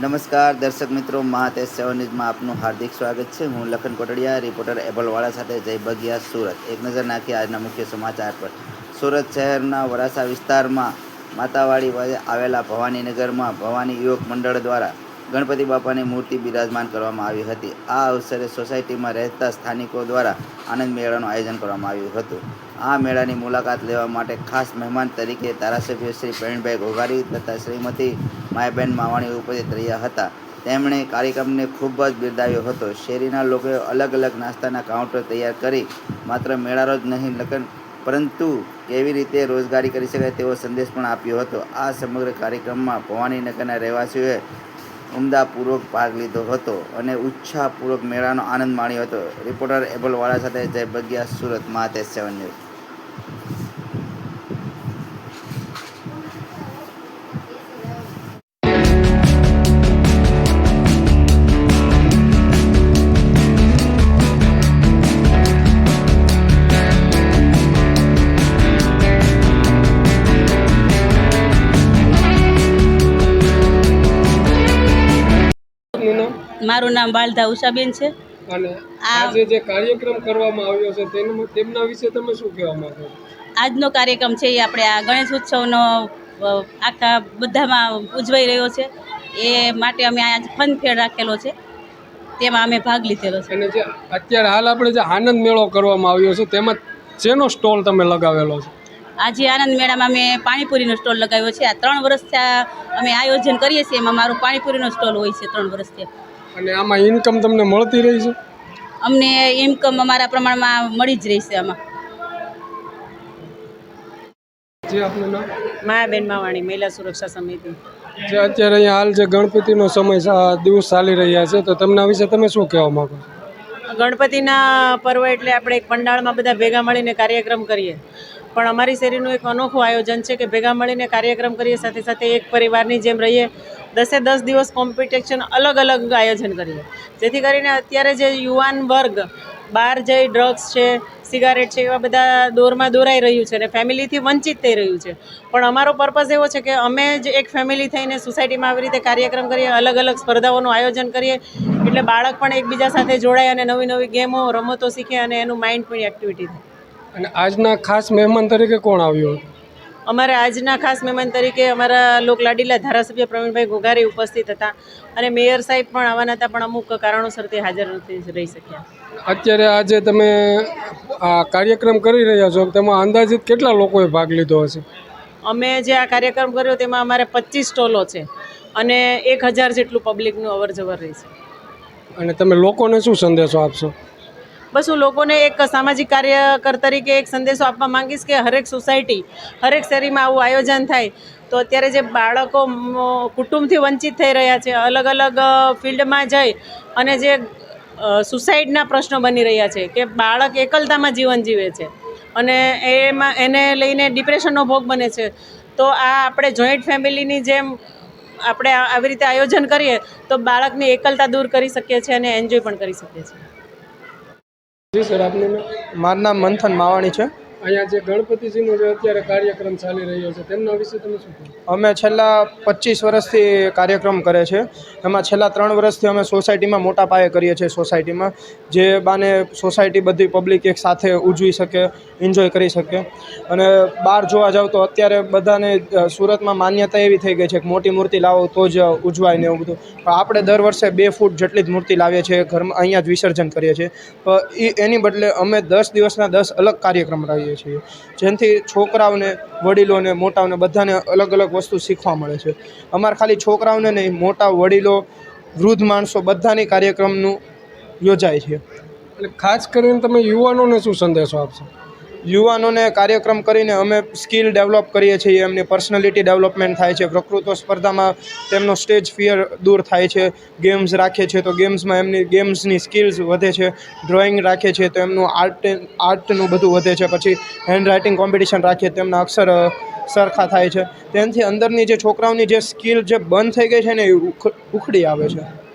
નમસ્કાર, દર્શક મિત્રો, મહાતેજ સેવન ન્યૂઝમાં આપનું હાર્દિક સ્વાગત છે. હું લખન કોટડિયા, રિપોર્ટર એબલવાળા સાથે જય બગિયા સુરત. એક નજર નાખી આજના મુખ્ય સમાચાર પર. સુરત શહેરના વરાસા વિસ્તારમાં માતાવાડી આવેલા ભવાનીનગરમાં ભવાની યુવક મંડળ દ્વારા ગણપતિ બાપાની મૂર્તિ બિરાજમાન કરવામાં આવી હતી. આ અવસરે સોસાયટીમાં રહેતા સ્થાનિકો દ્વારા આનંદ મેળાનું આયોજન કરવામાં આવ્યું હતું. આ મેળાની મુલાકાત લેવા માટે ખાસ મહેમાન તરીકે ધારાસભ્ય શ્રી પ્રવીણભાઈ ઘોઘારી તથા શ્રીમતી માયાબેન માવાણી ઉપસ્થિત રહ્યા હતા. તેમણે કાર્યક્રમને ખૂબ જ બિરદાવ્યો હતો. શેરીના લોકોએ અલગ અલગ નાસ્તાના કાઉન્ટર તૈયાર કરી, માત્ર મેળારો જ નહીં, લગન, પરંતુ કેવી રીતે રોજગારી કરી શકાય તેવો સંદેશ પણ આપ્યો હતો. આ સમગ્ર કાર્યક્રમમાં ભવાનીનગરના રહેવાસીઓએ ઉમદાપૂર્વક ભાગ લીધો હતો અને ઉત્સાહપૂર્વક મેળાનો આનંદ માણ્યો હતો. રિપોર્ટર એબલવાળા સાથે જય બગ્યા સુરત માતે સેવન ન્યૂઝ. મારું નામ બાલધા ઉષાબેન છે. અને આજે જે કાર્યક્રમ કરવામાં આવ્યો છે તેનું તેમના વિશે તમે શું કહેવા માંગો? આજનો કાર્યક્રમ છે એ આપણે આ ગણેશ ઉત્સવનો આખા બધામાં ઉજવાઈ રહ્યો છે. એ માટે અમે આજ ફન ફેર રાખેલો છે. તેમાં અમે ભાગ લીધેલો છે. અને જે અત્યારે હાલ આપણે જે આનંદ મેળો કરવામાં આવ્યો છે તેમાં શેનો સ્ટોલ તમે લગાવેલો છે? આજે આનંદ મેળામાં અમે પાણીપુરીનો સ્ટોલ લગાવ્યો છે. આ ત્રણ વર્ષથી અમે આયોજન કરીએ છીએ એમાં મારું પાણીપુરીનો સ્ટોલ હોય છે ત્રણ વર્ષથી અને આમાં ઇન્કમ તમને મળતી રહી છે? અમને ઇન્કમ અમારા પ્રમાણમાં મળી જ રહેશે આમાં. જે આપનું નામ? માયાબેન માવાણી મહિલા સુરક્ષા સમિતિ. જે અત્યારે અહીંયા હાલ જે ગણપતિનો સમય દિવસ ચાલી રહ્યા છે તો તેમના વિશે તમે શું કહેવા માંગો છો? ગણપતિના પર્વ એટલે આપણે એક પંડાળમાં બધા ભેગા મળીને કાર્યક્રમ કરીએ. પણ અમારી શેરીનું એક અનોખું આયોજન છે કે ભેગા મળીને કાર્યક્રમ કરીએ સાથે સાથે એક પરિવારની જેમ રહીએ. દસે દસ દિવસ કોમ્પિટિશન અલગ અલગ આયોજન કરીએ. જેથી કરીને અત્યારે જે યુવાન વર્ગ બહાર જઈ ડ્રગ્સ છે સિગારેટ છે, એવા બધા દોરમાં દોરાઈ રહ્યું છે અને ફેમિલીથી વંચિત થઈ રહ્યું છે. પણ અમારો પર્પઝ એવો છે કે અમે જ એક ફેમિલી થઈને સોસાયટીમાં આવી રીતે કાર્યક્રમ કરીએ, અલગ અલગ સ્પર્ધાઓનું આયોજન કરીએ. એટલે બાળક પણ એકબીજા સાથે જોડાય અને નવી નવી ગેમો, રમતો શીખે અને એનું માઇન્ડ પણ એક્ટિવિટી થાય. અને આજના ખાસ મહેમાન તરીકે કોણ આવ્યું? અમારા આજના ખાસ મહેમાન તરીકે અમારા લોકલાડીલા ધારાસભ્ય પ્રવીણભાઈ ઘોઘારી ઉપસ્થિત હતા અને મેયર સાહેબ પણ આવવાના હતા પણ અમુક કારણોસર તે હાજર નથી રહી શક્યા. અત્યારે આજે તમે આ કાર્યક્રમ કરી રહ્યા છો તેમાં અંદાજિત કેટલા લોકોએ ભાગ લીધો હશે? અમે જે આ કાર્યક્રમ કર્યો તેમાં અમારે પચીસ સ્ટોલો છે અને એક હજાર જેટલું પબ્લિકનું અવર જવર રહી છે. અને તમે લોકોને શું સંદેશો આપશો? બસ હું લોકોને એક સામાજિક કાર્યકર તરીકે એક સંદેશો આપવા માંગીશ કે હરેક સોસાયટી, હરેક શેરીમાં આવું આયોજન થાય, તો અત્યારે જે બાળકો કુટુંબથી વંચિત થઈ રહ્યા છે, અલગ અલગ ફિલ્ડમાં જઈ અને જે સુસાઇડના પ્રશ્નો બની રહ્યા છે કે બાળક એકલતામાં જીવન જીવે છે અને એમાં, એને લઈને ડિપ્રેશનનો ભોગ બને છે, તો આ આપણે જોઈન્ટ ફેમિલીની જેમ આપણે આવી રીતે આયોજન કરીએ, તો બાળકની એકલતા દૂર કરી શકીએ છીએ અને એન્જોય પણ કરી શકીએ છીએ. જી સર આપનું મારું નામ મંથન માવાણી છે. અહીંયા જે ગણપતિજીનો જે અત્યારે કાર્યક્રમ ચાલી રહ્યો છે, તેમના વિશે તમે શું અમે છેલ્લા પચીસ વર્ષથી કાર્યક્રમ કરે છે. એમાં છેલ્લા ત્રણ વર્ષથી અમે સોસાયટીમાં મોટા પાયે કરીએ છીએ સોસાયટીમાં. જે બાને સોસાયટી બધી પબ્લિક એક સાથે ઉજવી શકે, એન્જોય કરી શકે. અને બહાર જોવા જાવ તો અત્યારે બધાને સુરતમાં માન્યતા એવી થઈ ગઈ છે કે મોટી મૂર્તિ લાવો તો જ ઉજવાય ને એવું બધું. પણ આપણે દર વર્ષે બે ફૂટ જેટલી જ મૂર્તિ લાવીએ છીએ, ઘરમાં અહીંયા જ વિસર્જન કરીએ છીએ. એની બદલે અમે દસ દિવસના દસ અલગ કાર્યક્રમ રાખીએ છીએ. જેનાથી છોકરાઓને, વડીલોને, મોટાઓને બધાને અલગ અલગ વસ્તુ શીખવા મળે છે. અમારે ખાલી છોકરાઓને નહીં, મોટા વડીલો, વૃદ્ધ માણસો બધાની કાર્યક્રમનું યોજાય છે. અને ખાસ કરીને તમે યુવાનોને શું સંદેશો આપશો? યુવાનોને કાર્યક્રમ કરીને અમે સ્કિલ ડેવલપ કરીએ છીએ, એમની પર્સનાલિટી ડેવલપમેન્ટ થાય છે પ્રકૃત્વ સ્પર્ધામાં તેમનો સ્ટેજ ફિયર દૂર થાય છે, ગેમ્સ રાખે છે, તો ગેમ્સમાં એમની ગેમ્સની સ્કિલ્સ વધે છે, ડ્રોઈંગ રાખે છે, તો એમનું આર્ટ, આર્ટનું બધું વધે છે, પછી હેન્ડ રાઇટિંગ કોમ્પિટિશન રાખીએ તેમના અક્ષર સરખા થાય છે. તેનાથી અંદરની જે છોકરાઓની જે સ્કિલ જે બંધ થઈ ગઈ છે ને એ ઉખ- ઉખડી આવે છે.